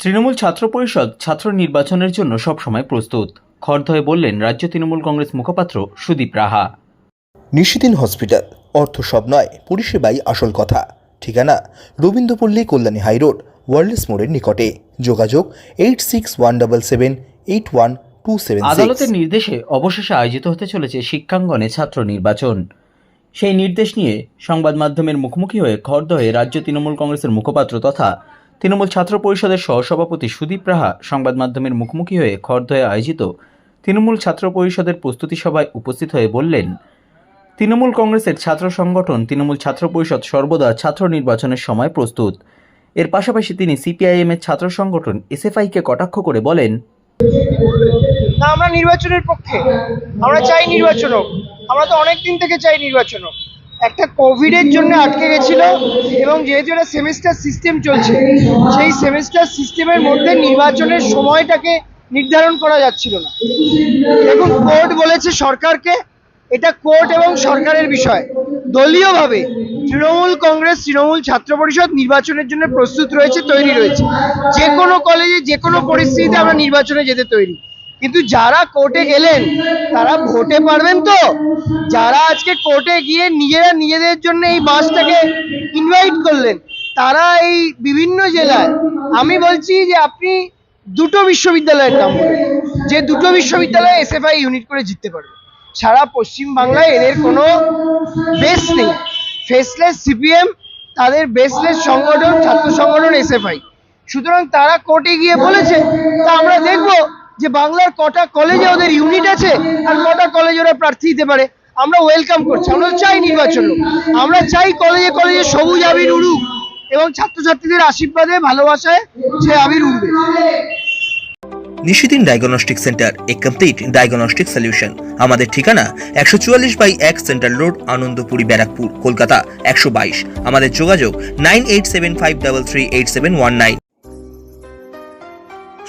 তৃণমূল ছাত্র পরিষদ ছাত্র নির্বাচনের জন্য সবসময় প্রস্তুত। খড়দহে বললেন রাজ্য তৃণমূল কংগ্রেস মুখপাত্র সুদীপ রাহা। নিশিদিন হসপিটাল অর্থ সব নয় পরিষেবাই আসল কথা। ঠিকানা রবীন্দ্রপল্লী কল্যাণী হাইরোড ওয়ার্ল্ডস মোড়ের নিকটে। যোগাযোগ eight six one double seven eight one two seven আদালতের নির্দেশে অবশেষে আয়োজিত হতে চলেছে শিক্ষাঙ্গনে ছাত্র নির্বাচন। সেই নির্দেশ নিয়ে সংবাদ মাধ্যমের মুখোমুখি হয়ে খড়দহে রাজ্য তৃণমূল কংগ্রেসের মুখপাত্র তথা তৃণমূল ছাত্র পরিষদের সহসভাপতি সুদীপ রাহা সংবাদ মাধ্যমের মুখোমুখি হয়ে খড়দহে আয়োজিত তৃণমূল ছাত্র পরিষদের প্রস্তুতি সভায় উপস্থিত হয়ে বললেন, তৃণমূল কংগ্রেসের ছাত্র সংগঠন তৃণমূল ছাত্র পরিষদ সর্বদা ছাত্র নির্বাচনের সময় প্রস্তুত। এর পাশাপাশি তিনি সিপিআইএম এর ছাত্র সংগঠন এসএফআইকে কটাক্ষ করে বলেন আমরা নির্বাচনের পক্ষে। আমরা চাই নির্বাচন হোক। আমরা তো অনেক দিন থেকে চাই নির্বাচন হোক। একটা কোভিডের জন্য আটকে গেছিল এবং যেহেতু এটা সেমিস্টার সিস্টেম চলছে, সেই সেমিস্টার সিস্টেমের মধ্যে নির্বাচনের সময়টাকে নির্ধারণ করা যাচ্ছিল না। দেখুন, কোর্ট বলেছে সরকারকে, এটা কোর্ট এবং সরকারের বিষয়। দলীয়ভাবে তৃণমূল কংগ্রেস, তৃণমূল ছাত্র পরিষদ নির্বাচনের জন্য প্রস্তুত রয়েছে, তৈরি রয়েছে। যে কোনো কলেজে যে কোনো পরিস্থিতিতে আমরা নির্বাচনে যেতে তৈরি। কিন্তু যারা কোর্টে গেলেন, তারা ভোটে পারবেন তো? যারা আজকে কোর্টে গিয়ে নিজেরা নিজেদের জন্য এই মাসটাকে ইনভাইট করলেন, তারা এই বিভিন্ন জেলায়, আমি বলছি যে আপনি দুটো বিশ্ববিদ্যালয়ের নাম যে দুটো বিশ্ববিদ্যালয়ে এসএফআই ইউনিট করে জিততে পারবে সারা পশ্চিম বাংলায় এদের কোনো বেস নেই। ফেসলেস সিপিএম তাদের বেসলেস সংগঠন, ছাত্র সংগঠন এসএফআই সুতরাং তারা কোর্টে গিয়ে বলেছে, তা আমরা দেখব যে বাংলার কটা কলেজে ওদের ইউনিট আছে আর কটা কলেজ ওরা প্রার্থী দিতে পারে, আমরা ওয়েলকাম করছি। আমরা চাই নির্বাচন আমরা চাই কলেজে কলেজে সবুজ আবির উড়ুক এবং ছাত্রছাত্রীদের আশীর্বাদে, ভালোবাসায় সে আবির উঠবে নিশিদিন ডায়াগনস্টিক সেন্টার এ কমপ্লিট ডায়াগনস্টিক সলিউশন আমাদের ঠিকানা একশো চুয়াল্লিশ বাই এক সেন্ট্রাল রোড আনন্দপুরি, ব্যারাকপুর, কলকাতা, একশো বাইশ। আমাদের যোগাযোগ nine eight seven five double three eight seven one nine.